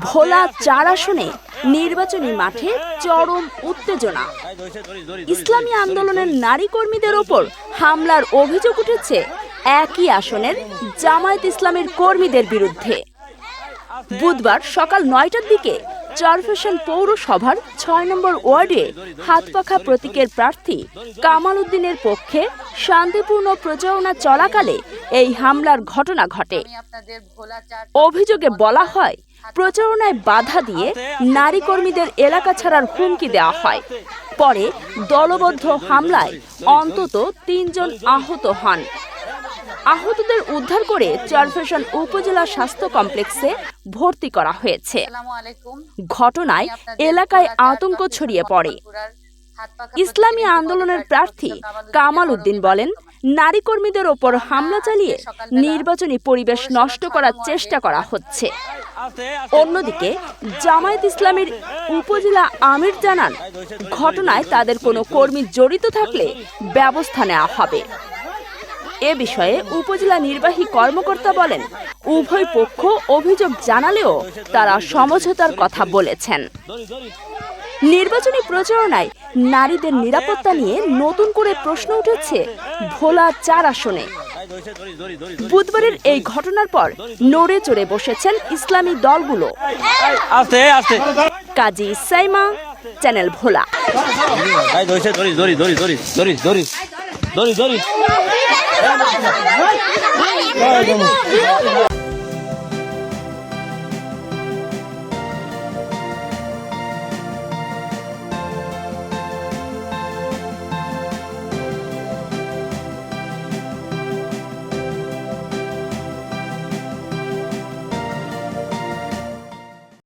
ভোলা চার আসনে নির্বাচনী মাঠে চরম উত্তেজনা। ইসলামী আন্দোলনের নারী কর্মীদের ওপর হামলার অভিযোগ উঠেছে একই আসনের জামায়াত ইসলামের কর্মীদের বিরুদ্ধে। বুধবার সকাল নয়টার দিকে চরফেশন পৌরসভার ছয় নম্বর ওয়ার্ডে হাতপাখা প্রতীকের প্রার্থী কামাল উদ্দিনের পক্ষে শান্তিপূর্ণ প্রচারণা চলাকালে এই হামলার ঘটনা ঘটে। অভিযোগে বলা হয় প্রচারণায় বাধা দিয়ে নারী কর্মীদের এলাকা ছাড়ার হুমকি দেওয়া হয়। পরে দলবদ্ধ হামলায় অন্তত তিনজন আহত হন। আহতদের উদ্ধার করে চরফেশন উপজেলা স্বাস্থ্য কমপ্লেক্সে ভর্তি করা হয়েছে। ঘটনায় এলাকায় আতঙ্ক ছড়িয়ে পড়ে। ইসলামী আন্দোলনের প্রার্থী কামাল উদ্দিন বলেন নারী কর্মীদের ওপর হামলা চালিয়ে নির্বাচনী পরিবেশ নষ্ট করার চেষ্টা করা হচ্ছে। অন্যদিকে, জামায়াত ইসলামের উপজেলা আমির জানান, ঘটনায় তাদের কোনো কর্মী জড়িত থাকলে ব্যবস্থা নেওয়া হবে। এ বিষয়ে উপজেলা নির্বাহী কর্মকর্তা বলেন, উভয় পক্ষ অভিযোগ জানালেও তারা সমঝোতার কথা বলেছেন। নির্বাচনী প্রচারণায় নারীদের নিরাপত্তা নিয়ে নতুন করে প্রশ্ন উঠেছে ভোলা চার আসনে। বুধবারের এই ঘটনার পর নড়ে চড়ে বসেছেন ইসলামী দলগুলো কাজী সাইমা চ্যানেল ভোলা